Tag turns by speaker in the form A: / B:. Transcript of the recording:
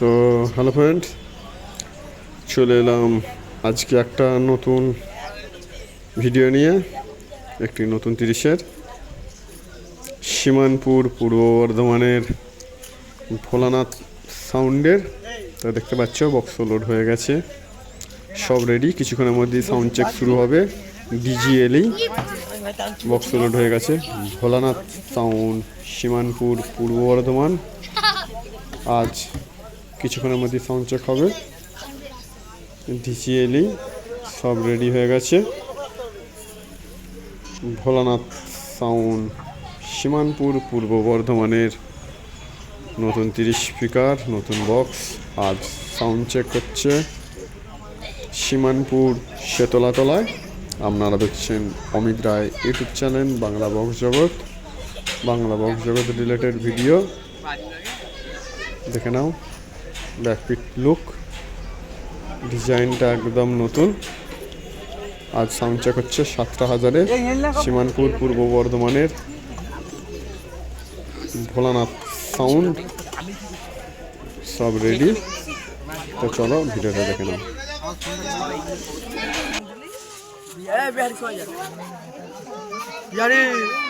A: তো hello friend চলে এলাম আজকে একটা নতুন ভিডিও নিয়ে, একটি নতুন তিরিশের। সীমানপুর পূর্ব বর্ধমানের ভোলানাথ সাউন্ডের তা দেখতে পাচ্ছ বক্স লোড হয়ে গেছে। সব রেডি কিছুক্ষণের মধ্যেই সাউন্ড চেক শুরু হবে। ডিজিএলই বক্স লোড হয়ে গেছে। ভোলানাথ সাউন্ড সীমানপুর পূর্ব বর্ধমান। আজ কিছুক্ষণের মধ্যে সাউন্ড চেক হবে। ডিসিএলই সব রেডি হয়ে গেছে। ভোলানাথ সাউন্ড সীমানপুর পূর্ব বর্ধমানের নতুন তিরিশ স্পিকার নতুন বক্স আজ সাউন্ড চেক হচ্ছে সীমানপুর শেতলাতলায়। আপনারা দেখছেন Amit Roy YouTube channel Bangla box Jagat. Bangla box Jagat related video দেখে নাও। ব্যাকপিট লুক ডিজাইনটা একদম নতুন। আজ সাউন্ড চেক হচ্ছে সাতটা হাজারে। সীমানপুর, পূর্ব বর্ধমানের ভোলানাথ সাউন্ড সব রেডি তো চলো ভিডিওটা দেখে নাও।
B: यारी